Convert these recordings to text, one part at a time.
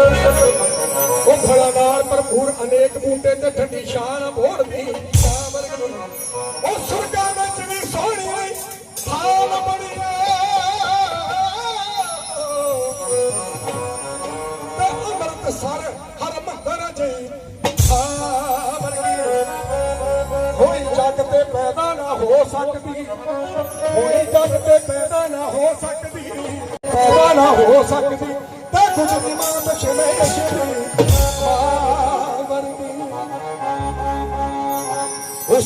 ਉਹ ਫਲਾਦਾਰ ਭਰਪੂਰ ਅਨੇਕ ਬੂਟੇ ਤੇ ਠੰਡੀ ਸ਼ਾਨ ਭੋੜਦੀ ਉਹ ਸੁਰਗਾਂ ਵਿੱਚ ਵੀ ਸੋਹਣੀ ਹਾਲ ਬਣੀ ਤੇ ਅੰਮ੍ਰਿਤ ਸਰ ਹਰ ਮੰਦਰ ਜਈ ਹੋਈ ਜੱਗ ਤੇ ਪੈਦਾ ਨਾ ਹੋ ਸਕਦੀ। ਹੋਈ ਜੱਗ ਤੇ ਪੈਦਾ ਨਾ ਹੋ ਸਕਦੀ। ਪੈਦਾ ਨਾ ਹੋ ਸਕਦੀ। ਤੇ ਕੁਝ ਨਿਮਾਂ ਬਸ਼ਲੇ ਸ਼ਰੀ ਵਰਦੀ ਉਹ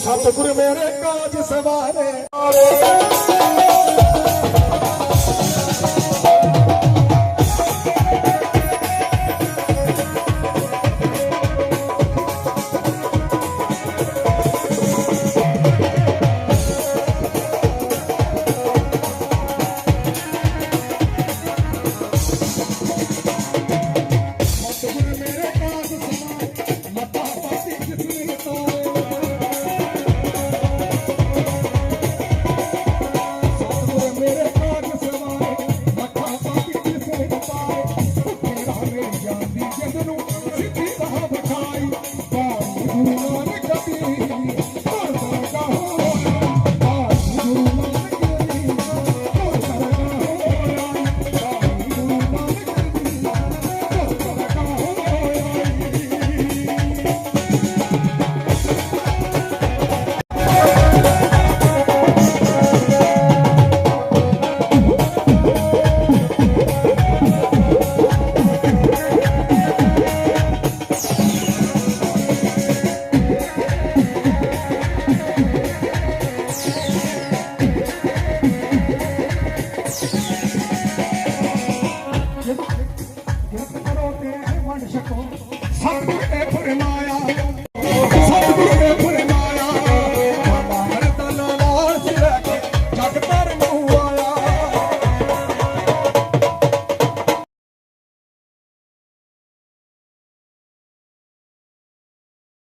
humble